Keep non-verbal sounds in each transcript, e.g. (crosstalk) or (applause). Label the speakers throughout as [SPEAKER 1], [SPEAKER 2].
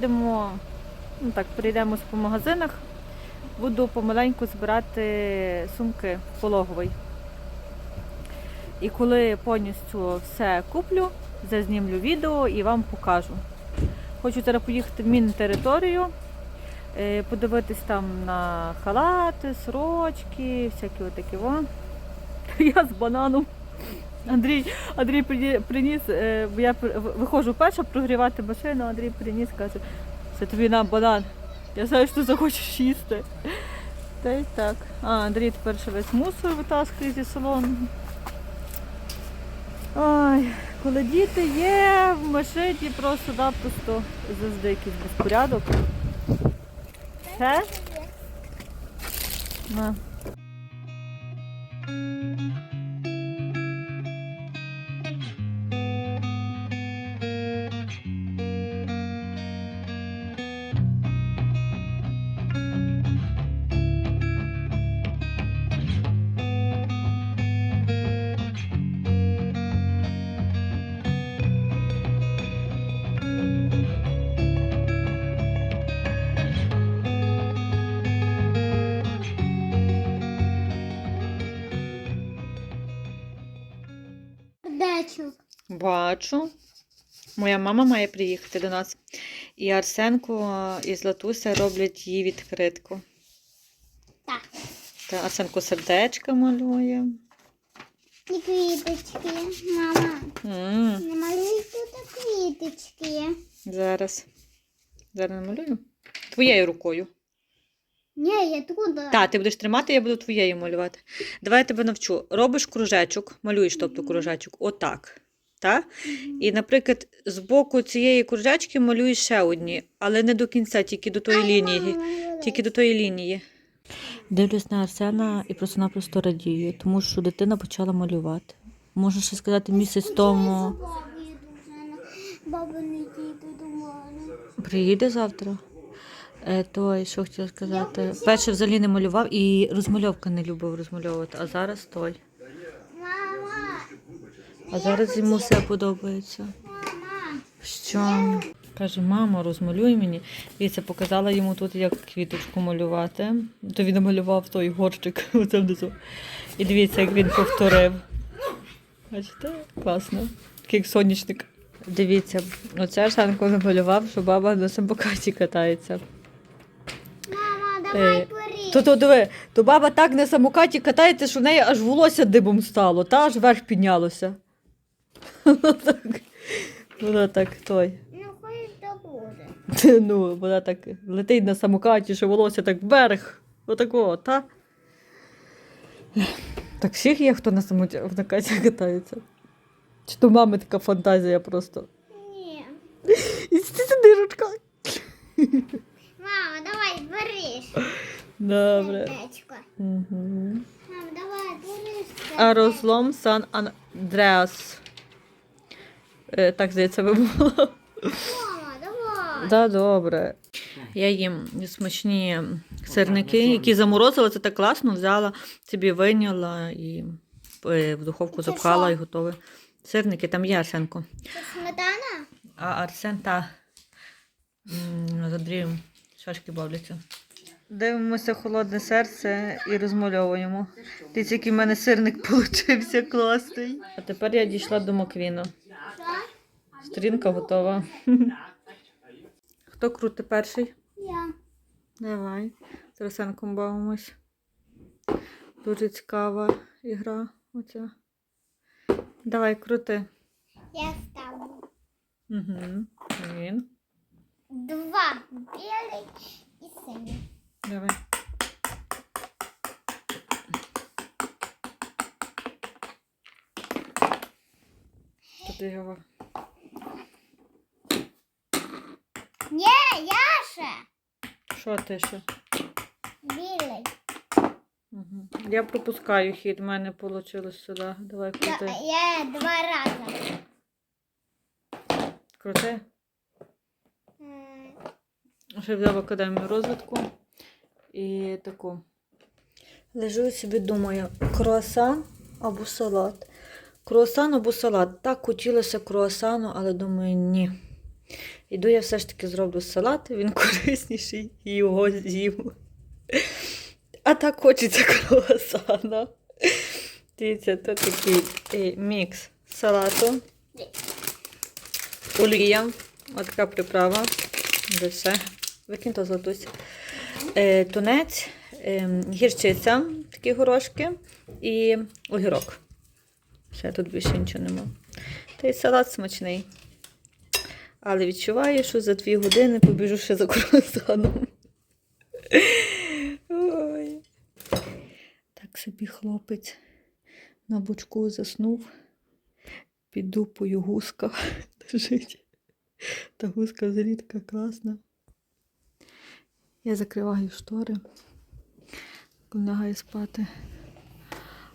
[SPEAKER 1] поїдемо, ну так, перейдемось по магазинах. Буду помаленьку збирати сумки пологовий. І коли повністю все куплю, зазнімлю відео і вам покажу. Хочу зараз поїхати в Мінтериторію, е, подивитись там на халати, сорочки, всякі отакі. (laughs) Я з бананом. Андрій, Андрій приніс, е, бо я виходжу перша прогрівати машину, Андрій приніс, каже, це тобі на банан. Я знаю, що ти захочеш їсти. Та й так. А, Андрій тепер ще весь мусор витаскує зі салону. Ой, коли діти є в машині, просто-напросто завжди якийсь безпорядок. Все? На.
[SPEAKER 2] Дачу.
[SPEAKER 1] Бачу. Моя мама має приїхати до нас. І Арсенко і Златуся роблять їй відкритку.
[SPEAKER 2] Так.
[SPEAKER 1] Та Арсенко сердечка малює.
[SPEAKER 2] І квіточки. Мама, не малюй тут квіточки.
[SPEAKER 1] Зараз. Зараз намалюю. Твоєю рукою.
[SPEAKER 2] Ні, я туди.
[SPEAKER 1] Так, ти будеш тримати, я буду твоєю малювати. Давай я тебе навчу. Робиш кружечок, малюєш, тобто кружечок, отак. Так? І, наприклад, з боку цієї кружечки малюєш ще одні, але не до кінця, тільки до тої лінії. Тільки до тої лінії. Дивлюсь на Арсена і просто-напросто радію, тому що дитина почала малювати. Можна ще сказати, місяць тому
[SPEAKER 2] Баба не діти до мене.
[SPEAKER 1] приїде завтра. Е, той, що хотіла сказати, перше взагалі не малював і розмальовка не любив розмальовувати, а зараз той. А зараз йому все подобається. Що? Каже, мама, розмалюй мені. Дивіться, показала йому тут, як квіточку малювати. То він намалював той горщик (laughs) оце внизу. І дивіться, як він повторив. Бачите? Класно. Такий як сонячник. Дивіться, оце Арсенко намалював, що баба на самокаті катається.
[SPEAKER 2] Давай
[SPEAKER 1] Е. То, то диви, то баба так на самокаті катається, що в неї аж волосся дибом стало, та аж вверх піднялося. (laughs) Вона так, вона так той.
[SPEAKER 2] Ну, буде. (laughs)
[SPEAKER 1] Ну, вона так летить на самокаті, що волосся так вверх. Отакого, та? Так всіх є, хто на самокаті катається. Чи то мами така фантазія просто.
[SPEAKER 2] Ні.
[SPEAKER 1] І ти сиди, ручка. (laughs) Добре. Угу.
[SPEAKER 2] Давай.
[SPEAKER 1] А розлом Сан Андреас. Е, так, здається, ви було.
[SPEAKER 2] Мама, давай.
[SPEAKER 1] Да, добре. Я їм смачні сирники, які заморозила, це так класно, взяла, собі вийняла і е, в духовку запхала і готові. Сирники, там є Арсенко.
[SPEAKER 2] Це сметана?
[SPEAKER 1] А Арсен та з Андрієм шашки бавляться. Дивимося холодне серце і розмальовуємо. Дивіться, який в мене сирник получився класний. А тепер я дійшла до Маквіна. Сторінка готова. Хто крути перший?
[SPEAKER 2] Я.
[SPEAKER 1] Давай. З Арсенком бавимось. Дуже цікава ігра. Оця. Давай, крути.
[SPEAKER 2] Я ставлю.
[SPEAKER 1] Угу. Він.
[SPEAKER 2] Два белый и синий.
[SPEAKER 1] Давай. Тут його.
[SPEAKER 2] Не, Яша.
[SPEAKER 1] Що ти ще?
[SPEAKER 2] Белый.
[SPEAKER 1] Угу. Я пропускаю хід, в мене вийшло сюди. Давай крути.
[SPEAKER 2] я два раза.
[SPEAKER 1] Крути. Ще взяв академію розвитку і таку. Лежу собі, думаю, круасан або салат. Круасан або салат. Так хотілося круасану, але думаю, ні. Іду я все ж таки зроблю салат, він (laughs) корисніший і його з'їм. А так хочеться круасана. Дивіться, це такий е, мікс салату. Олія. Ось така приправа. Вже все. Викинь то златусь. Е, тунець, е, гірчиця, такі горошки і огірок. Ще тут більше нічого нема. Та й салат смачний. Але відчуваю, що за дві години побіжу ще за круасаном. Ой. Так собі хлопець на бочку заснув. Під дупою гуска (laughs) лежить. Та гуска така класна. Я закриваю штори, лягаю спати.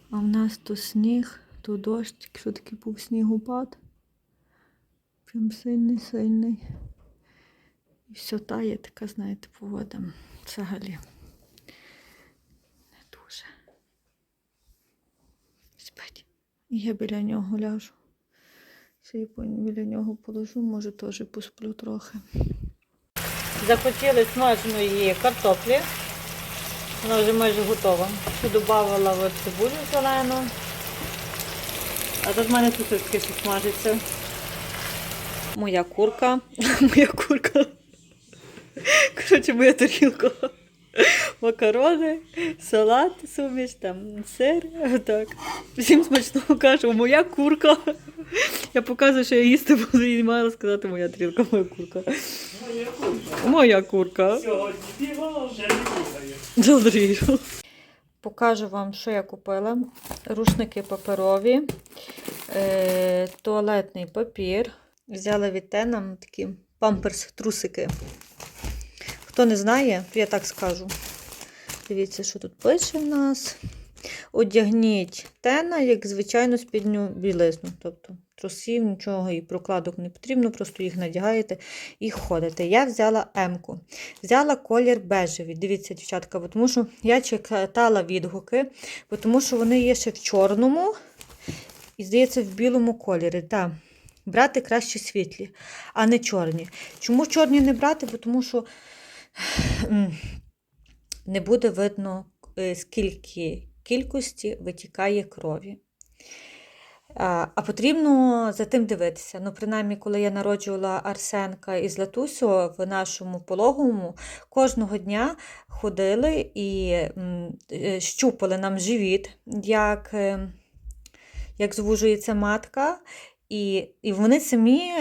[SPEAKER 1] А в нас то сніг, то дощ, якщо такий був снігопад. Прям сильний, сильний. І все тає, така, знаєте, погода. Взагалі. Не дуже. Спать. І я біля нього ляжу. Ще й біля нього положу, може теж посплю трохи. Захотіли смаженої картоплі. Вона вже майже готова. Ще додавала цибулю зелену. А тут в мене тут таке смажиться. Моя курка. (laughs) Моя курка. Коротше, моя тарілка. Макарони, салат, суміш, там сир. Отак. Всім смачного кажу, моя курка. Я показую, що я їсти буду і мала сказати моя тарілка, моя курка.
[SPEAKER 3] Моя курка.
[SPEAKER 1] Моя курка.
[SPEAKER 3] Сьогодні вже не.
[SPEAKER 1] Добрий. Покажу вам, що я купила. Рушники паперові, е, туалетний папір. Взяла від Тена такі памперс-трусики. Хто не знає, то я так скажу. Дивіться, що тут пише в нас. Одягніть тена, як звичайну спідню білизну. Тобто трусів, нічого і прокладок не потрібно, просто їх надягаєте і ходите. Я взяла М-ку. Взяла колір бежевий. Дивіться, дівчатка, тому що я читала відгуки, тому що вони є ще в чорному і, здається, в білому кольорі. Так. Брати краще світлі, а не чорні. Чому чорні не брати? Бо тому що не буде видно, е, скільки кількості витікає крові. А, потрібно за тим дивитися. Ну, принаймні, коли я народжувала Арсенка із Латусю в нашому пологовому, кожного дня ходили і е, щупали нам живіт, як, е, як звужується матка. І, і вони самі,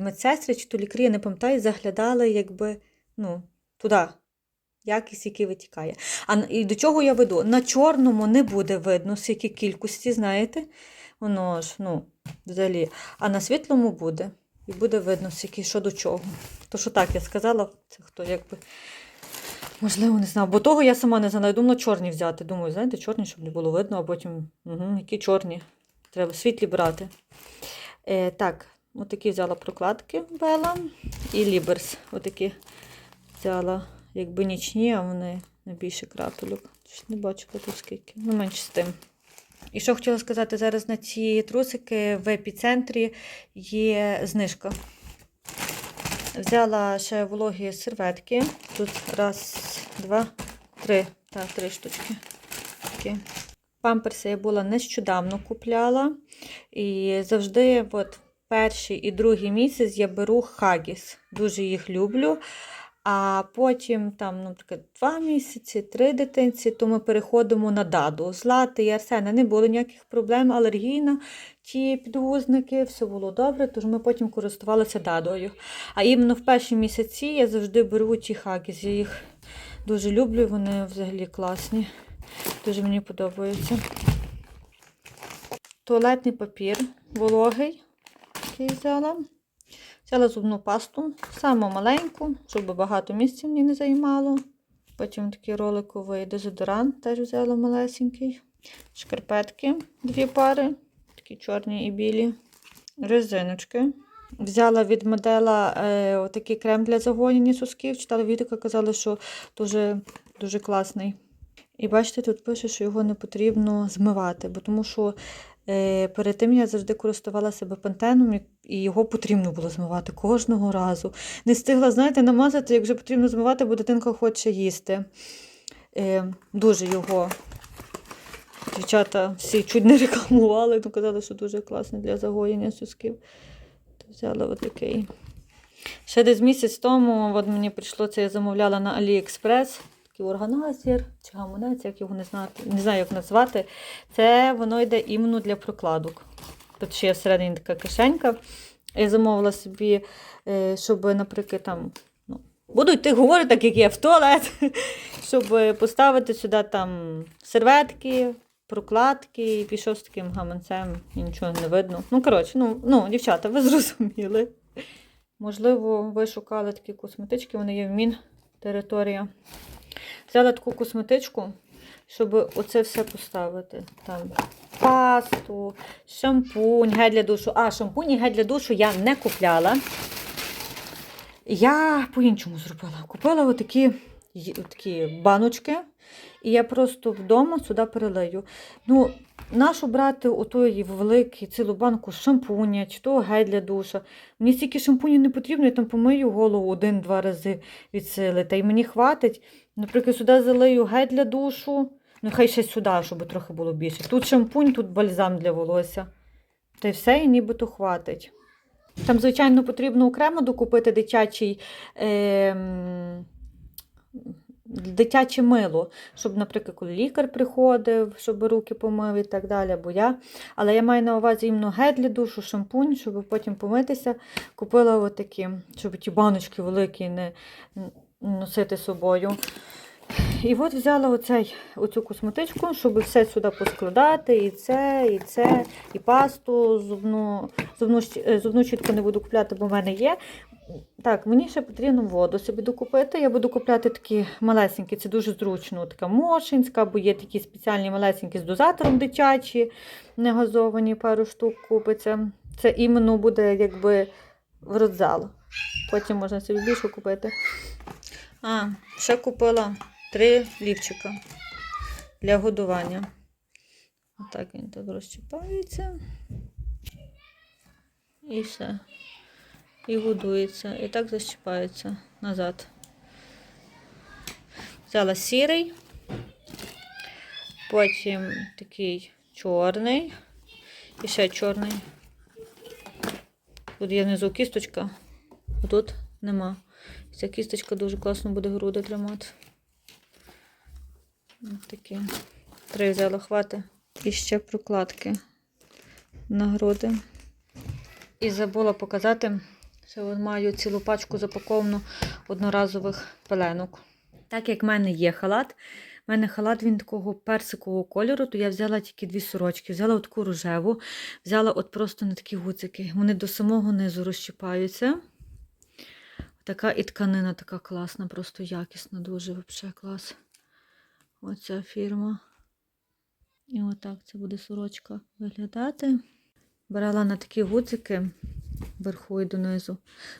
[SPEAKER 1] медсестри чи то лікарі, я не пам'ятаю, заглядали якби, ну, туди, якість, який витікає. А і до чого я веду? На чорному не буде видно, скільки кількості, знаєте, воно ж, ну, взагалі. А на світлому буде. І буде видно, скільки що до чого. То, що так я сказала, це хто якби. Можливо, не знав. Бо того я сама не знала. Я думала чорні взяти. Думаю, знаєте, чорні, щоб не було видно, а потім, угу, які чорні. Треба світлі брати. Е, так, отакі взяла прокладки Бела і Ліберс. Отакі взяла, якби нічні, а вони на більше крапельок. Не бачила тут скільки. Ну, менше з тим. І що хотіла сказати, зараз на ці трусики в епіцентрі є знижка. Взяла ще вологі серветки. Тут раз, два, три. Так, три штучки. Такі. Памперси я була нещодавно купляла. І завжди, от перший і другий місяць я беру хагіс. Дуже їх люблю. А потім, там, ну, таке, два місяці, три дитинці, то ми переходимо на даду. Злати і Арсена не було ніяких проблем, алергійна, ті підгузники, все було добре, тож ми потім користувалися дадою. А іменно в перші місяці я завжди беру ті хагіс. Я їх дуже люблю, вони взагалі класні. Дуже мені подобаються. Туалетний папір вологий, який взяла. Взяла зубну пасту, саму маленьку, щоб багато місця мені не займало. Потім такий роликовий дезодорант теж взяла малесенький. Шкарпетки дві пари, такі чорні і білі. Резиночки. Взяла від модела е, отакий крем для загоєння сосків. Читала відео, казали, що дуже, дуже класний. І бачите, тут пише, що його не потрібно змивати, бо тому що перед тим я завжди користувалася бепантеном, і- і його потрібно було змивати кожного разу. Не встигла, знаєте, намазати, як вже потрібно змивати, бо дитинка хоче їсти. Е, дуже його дівчата всі чуть не рекламували, ну казали, що дуже класно для загоєння сосків. То взяла отакий. Ще десь місяць тому от мені прийшло це, я замовляла на AliExpress. Такий органайзер чи гаманець, як його не знати, не знаю, як назвати. Це воно йде іменно для прокладок. Тут ще є всередині така кишенька. Я замовила собі, е, щоб, наприклад, там. Ну, буду йти говорити, так як я в туалет, (laughs) щоб поставити сюди там серветки, прокладки, і пішов з таким гаманцем, і нічого не видно. Ну, коротше, ну, ну, дівчата, ви (laughs) зрозуміли. Можливо, ви шукали такі косметички, вони є в мін територія. Взяла таку косметичку, щоб оце все поставити. Там пасту, шампунь, гель для душу. А, шампунь і гель для душу я не купляла. Я по-іншому зробила. Купила отакі, отакі баночки, і я просто вдома сюди перелию. Ну, нашу брати отої великий цілу банку шампуня чи того гель для душа. Мені стільки шампуню не потрібно, я там помию голову один-два рази від сили. Та й мені хватить. Наприклад, сюди залию гель для душу. Ну, хай ще сюди, щоб трохи було більше. Тут шампунь, тут бальзам для волосся. Та й все, і нібито хватить. Там, звичайно, потрібно окремо докупити дитячий. Ем... Дитяче мило, щоб, наприклад, коли лікар приходив, щоб руки помив і так далі, бо я. Але я маю на увазі іменно гель для душу, шампунь, щоб потім помитися. Купила отакі, щоб ті баночки великі не носити собою. І от взяла оцей, оцю косметичку, щоб все сюди поскладати, і це, і це, і пасту, зубну, зубну, е, зубну щітку не буду купляти, бо в мене є. Так, мені ще потрібно воду собі докупити. Я буду купляти такі малесенькі, це дуже зручно, така мошинська, бо є такі спеціальні малесенькі з дозатором дитячі, не газовані, пару штук купиться. Це іменно буде якби в родзал. Потім можна собі більше купити. А, ще купила три лівчика для годування. Отак він тут розчіпається. І все. І годується. І так защіпається назад. Взяла сірий, потім такий чорний і ще чорний. Тут є внизу кісточка, а тут нема. Ця кісточка дуже класно буде груди тримати. Ось такі. Три взяла хвати. І ще прокладки на груди. І забула показати, що маю цілу пачку запаковану одноразових пеленок. Так як в мене є халат, в мене халат він такого персикового кольору, то я взяла тільки дві сорочки. Взяла таку рожеву, взяла от просто на такі гуцики. Вони до самого низу розщипаються. Така і тканина така класна, просто якісна, дуже взагалі клас. Оця фірма. І отак це буде сорочка виглядати. Брала на такі гудзики вверху і донизу,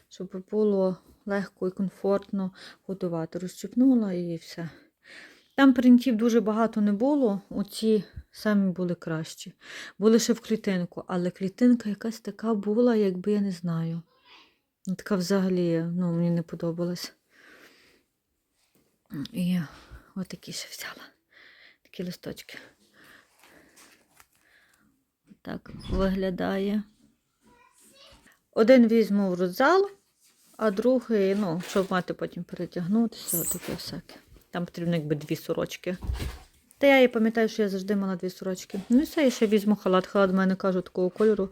[SPEAKER 1] щоб було легко і комфортно годувати. Розчіпнула і все. Там принтів дуже багато не було, оці самі були кращі. Були ще в клітинку, але клітинка якась така була, якби я не знаю. Ну, Така взагалі ну, мені не подобалась. І отакі ще взяла. Такі листочки. Так виглядає. Один візьму в родзал, а другий, ну, щоб мати потім перетягнутися, отаке всяке. Там потрібно якби дві сорочки. Та я і пам'ятаю, що я завжди мала дві сорочки. Ну і все, я ще візьму халат. Халат в мене кажу такого кольору.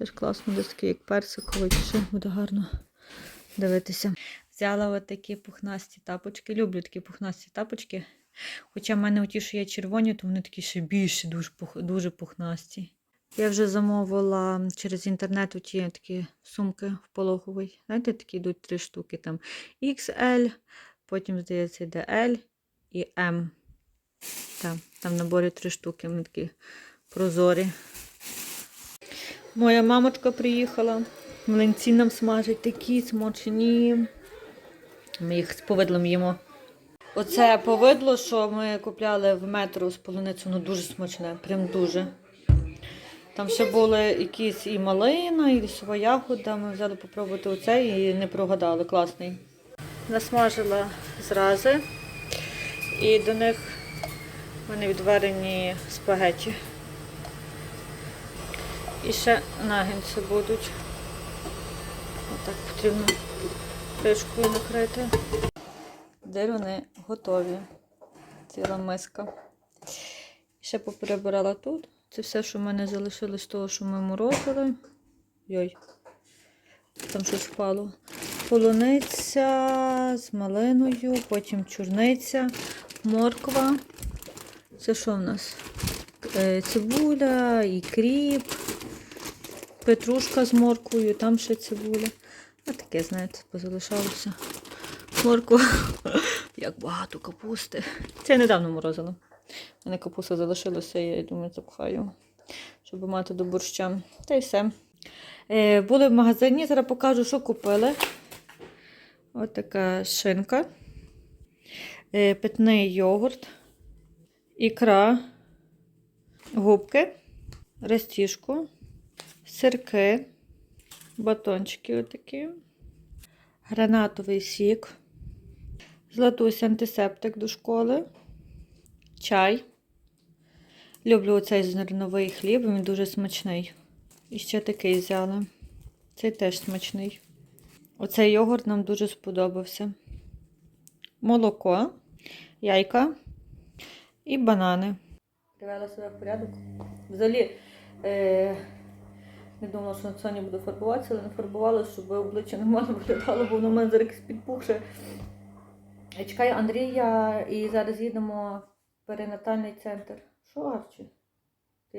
[SPEAKER 1] Теж класно, десь такий, як персиковий, що буде гарно дивитися. Взяла от такі пухнасті тапочки. Люблю такі пухнасті тапочки. Хоча в мене оті, що є червоні, то вони такі ще більші, дуже, пух, дуже пухнасті. Я вже замовила через інтернет ті такі сумки в пологовий. Знаєте, такі йдуть три штуки. Там XL, потім, здається, йде L і M. Там, там в наборі три штуки, вони такі прозорі. Моя мамочка приїхала. Млинці нам смажать такі смачні. Ми їх з повидлом їмо. Оце повидло, що ми купляли в метро з полуницю, воно дуже смачне, прям дуже. Там ще були якісь і малина, і лісова ягода. Ми взяли попробувати оце і не прогадали. Класний. Насмажила зрази. І до них в мене відварені спагеті. І ще нагінці будуть. Отак потрібно кришкою накрити. Деруни готові. Ціла миска. Ще поперебирала тут. Це все, що в мене залишилось з того, що ми морозили. Йой. Там щось впало. Полуниця з малиною, потім чорниця, морква. Це що в нас? Е, Цибуля, і кріп, петрушка з морквою, там ще цибуля. А таке, знаєте, позалишалося. Морква. (laughs) Як багато капусти. Це я недавно морозила. У мене капуста залишилася, я думаю, запхаю, щоб мати до борща. Та й все. Е, були в магазині, зараз покажу, що купили. Ось така шинка, е, питний йогурт, ікра, губки, растіжку, сирки, батончики отакі, гранатовий сік, златусь антисептик до школи, чай. Люблю оцей зерновий хліб, він дуже смачний. І ще такий взяли. Цей теж смачний. Оцей йогурт нам дуже сподобався. Молоко, яйка і банани. Привела себе в порядок. Взагалі, е, не думала, що на Соні буду фарбуватися, але не фарбувала, щоб обличчя нормально виглядало, бо воно в мене зараз підпухше. Я чекаю Андрія і зараз їдемо в перинатальний центр. Що, Арчі?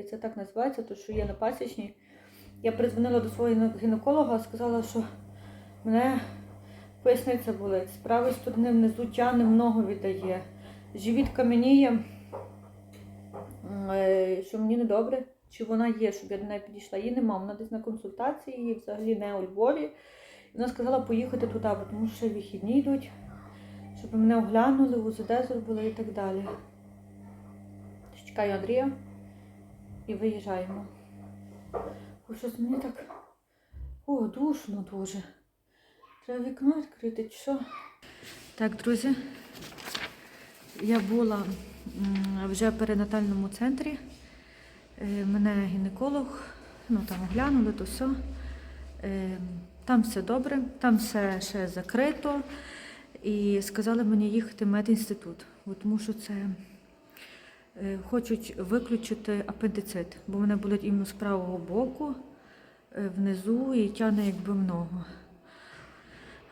[SPEAKER 1] Це так називається, то що є на пасічній. Я призвонила до свого гіне- гінеколога, сказала, що мене поясниця болить. З правої сторони внизу тяне много віддає. Живіт кам'яніє, М, е, що мені недобре. Чи вона є, щоб я до неї підійшла. Її нема, вона десь на консультації, її взагалі не у Львові. Вона сказала поїхати туди, бо тому що вихідні йдуть, щоб мене оглянули, УЗД зробили і так далі. Чекаю Андрія і виїжджаємо. Бо щось мені так. О, душно дуже. Треба вікно відкрити, чи що? Так, друзі. Я була вже в перинатальному центрі. Е, Мене гінеколог, ну там оглянули, то все. Там все добре, там все ще закрито. І сказали мені їхати в медінститут, тому що це е, хочуть виключити апендицит, бо мене болить іменно з правого боку, е, внизу і тягне якби много.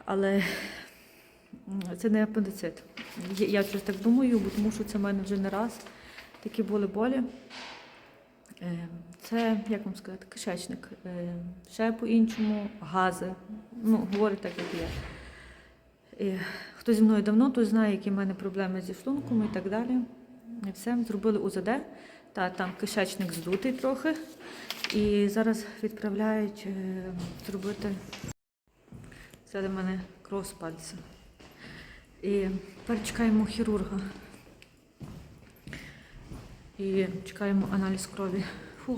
[SPEAKER 1] Але це не апендицит. Я щось так думаю, бо тому що це в мене вже не раз такі були болі. Е, Це, як вам сказати, кишечник. Е, Ще по-іншому гази. Ну, говорить так, як є. І Хто зі мною давно, той знає, які в мене проблеми зі шлунком і так далі. І все, зробили УЗД, та там кишечник здутий трохи. І зараз відправляють е, зробити. Взяли в мене кров з пальця. І тепер хірурга. І чекаємо аналіз крові. Фу.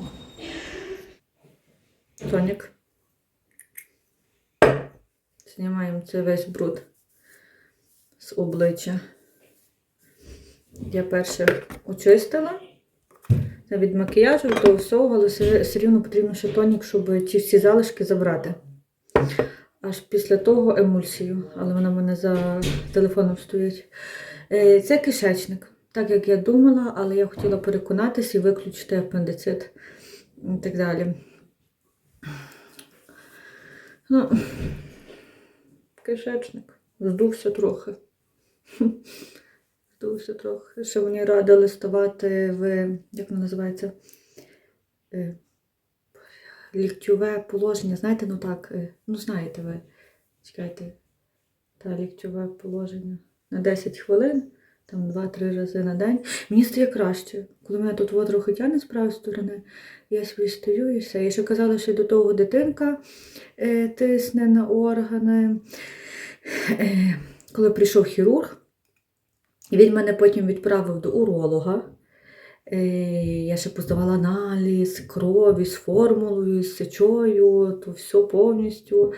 [SPEAKER 1] Тонік. Знімаємо цей весь бруд з обличчя. Я перше очистила Це від макіяжу, від всього, але все, рівно потрібно ще тонік, щоб ті всі залишки забрати. Аж після того емульсію, але вона в мене за телефоном стоїть. Е, Це кишечник, так як я думала, але я хотіла переконатися і виключити апендицит і так далі. Ну, кишечник. Здувся трохи. Здувся трохи. Ще мені радили ставати в, як воно називається? Е, Ліктьове положення. Знаєте, ну так, е, ну знаєте ви. Чекайте. Та ліктьове положення на 10 хвилин, там 2-3 рази на день. Мені стає краще. Коли мене тут трохи тягне з правої сторони, я собі стою і все. Я ще казала, що до того дитинка е, тисне на органи. Е, коли прийшов хірург, він мене потім відправив до уролога. Е, Я ще поздавала аналіз, крові з формулою, з сечою, то все повністю.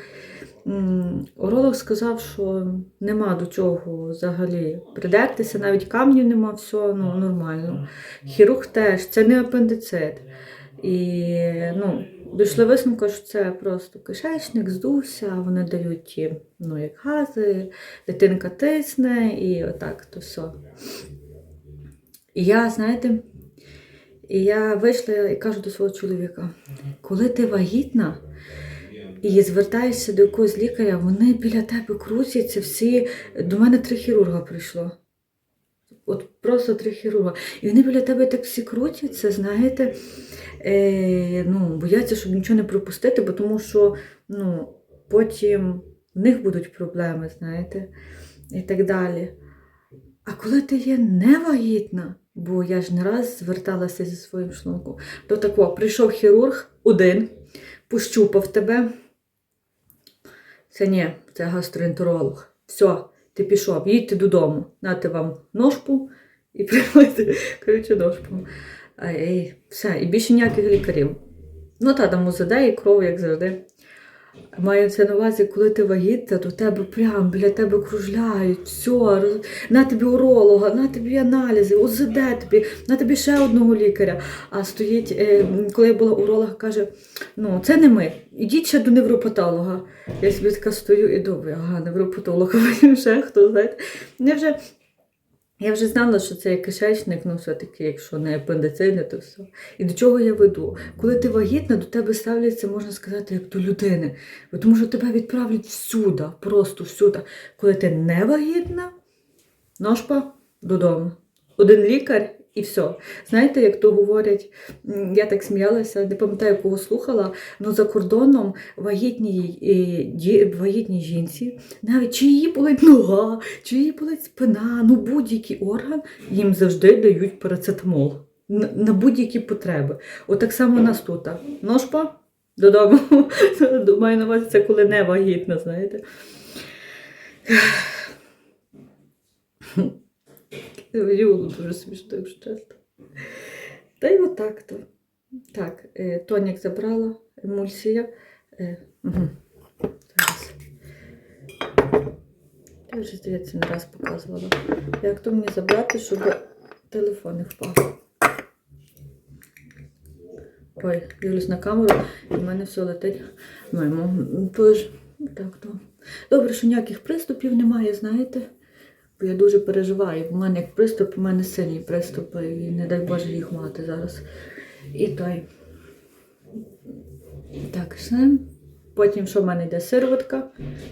[SPEAKER 1] Уролог сказав, що нема до чого взагалі придертися, навіть камнів нема, все ну, нормально. Хірург теж, це не апендицит. І ну, дійшли висновку, що це просто кишечник, здувся, вони дають ну, як гази, дитинка тисне і отак то все. І я, знаєте, і я вийшла і кажу до свого чоловіка, коли ти вагітна і звертаєшся до якогось лікаря, вони біля тебе крутяться всі. До мене три хірурга прийшло. От просто три хірурга. І вони біля тебе так всі крутяться, знаєте, е, ну, бояться, щоб нічого не пропустити, бо тому що ну, потім в них будуть проблеми, знаєте, і так далі. А коли ти є невагітна, бо я ж не раз зверталася зі своїм шлунком, то тако, прийшов хірург один, пощупав тебе. Це ні, це гастроентеролог. Все, ти пішов, їдьте додому, нате вам ножку і (laughs) приймайте, коротше, ножку. А, все, і більше ніяких лікарів. Ну та там УЗД кров, як завжди. Маю це на увазі, коли ти вагітна, то тебе прям біля тебе кружляють, все, на тобі уролога, на тобі аналізи, УЗД тобі, на тобі ще одного лікаря. А стоїть, е, коли я була уролога, каже: ну, це не ми, ідіть ще до невропатолога. Я собі така стою і думаю, ага, невропатолог, (laughs) ще хто, знаєте. Я вже, я вже знала, що це кишечник, ну все-таки, якщо не апендицини, то все. І до чого я веду? Коли ти вагітна, до тебе ставляться, можна сказати, як до людини. Тому що тебе відправлять всюди, просто всюди. Коли ти не вагітна, ножпа додому. Один лікар і все. Знаєте, як то говорять, я так сміялася, не пам'ятаю, кого слухала, але за кордоном вагітній, е, вагітній жінці, навіть чи її болить нога, чи її болить спина, ну будь-який орган, їм завжди дають парацетамол на, будь-які потреби. От так само нас тут. Ножпа додому. (laughs) Маю на увазі, це коли не вагітна, знаєте. Було дуже смішно, якщо чесно. Та й отак то. Так, е, тонік забрала, емульсія. Зараз. Я вже, здається, не раз показувала. Як то мені забрати, щоб телефон не впав. Ой, дивлюсь на камеру, і в мене все летить. Маємо. Тож, так то. Добре, що ніяких приступів немає, знаєте. Я дуже переживаю. У мене як приступ, у мене сильні приступи, і не дай Боже їх мати зараз. І той. Так, все. Потім що в мене йде сироватка,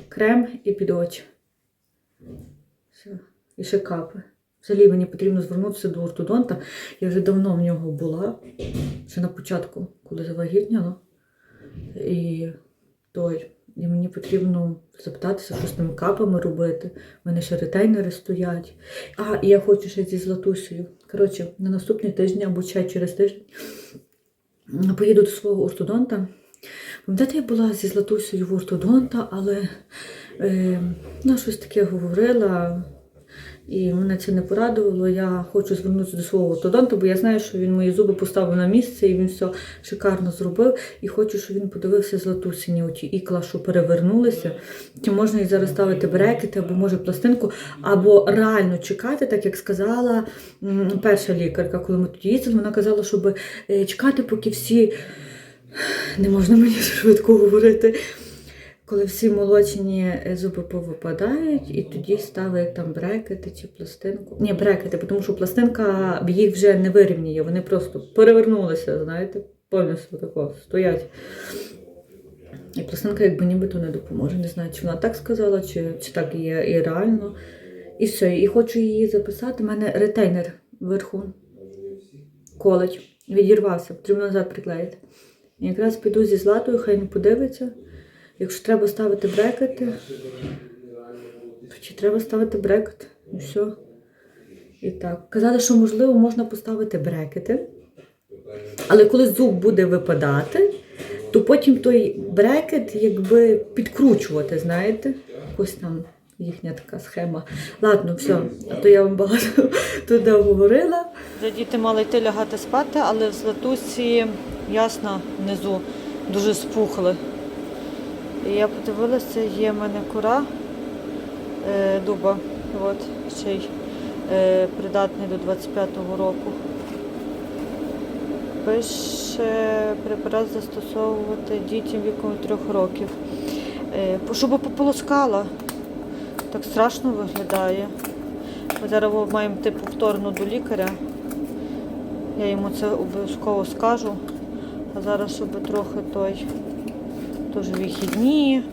[SPEAKER 1] крем і під очі. Все. І ще капи. Взагалі мені потрібно звернутися до ортодонта. Я вже давно в нього була. Ще на початку, коли завагітніла. І той. І мені потрібно запитатися, що з тими капами робити. У мене ще ретейнери стоять. А, і я хочу ще зі Златусею. Коротше, на наступний тиждень або ще через тиждень (clears throat) поїду до свого ортодонта. Пам'ятаєте, я була зі Златусею в ортодонта, але е, ну, щось таке говорила. І мене це не порадувало. Я хочу звернутися до свого ортодонта, бо я знаю, що він мої зуби поставив на місце і він все шикарно зробив. І хочу, щоб він подивився златусині оті ікла, що перевернулися. Чи можна їй зараз ставити брекети, або може пластинку, або реально чекати, так як сказала перша лікарка, коли ми тоді їздили, вона казала, щоб е, чекати, поки всі не можна мені (laughs) швидко говорити. Коли всі молочні е, зуби повипадають, і тоді ставить там брекети чи пластинку. Ні, брекети, тому що пластинка їх вже не вирівнює, вони просто перевернулися, знаєте, повністю тако стоять. І пластинка якби нібито не допоможе. Не знаю, чи вона так сказала, чи, чи так є і реально. І все. І хочу її записати. У мене ретейнер вверху коледь. Відірвався, потрібно назад приклеїти. Якраз піду зі златою, хай не подивиться. Якщо треба ставити брекети, чи треба ставити брекет, і все. І так. Казали, що можливо можна поставити брекети, але коли зуб буде випадати, то потім той брекет якби підкручувати, знаєте, якось там
[SPEAKER 4] їхня така схема. Ладно, все, а то я вам багато (laughs) туди говорила.
[SPEAKER 1] Діти мали йти лягати спати, але в Златусі ясно внизу дуже спухли. І я подивилася, є в мене кура е, дуба, от, ще й е, придатний до 25-го року. Пише препарат застосовувати дітям віком 3 років. Е, щоб пополоскала. Так страшно виглядає. Ми зараз маємо йти повторно до лікаря. Я йому це обов'язково скажу. А зараз, щоб трохи той теж вихідні,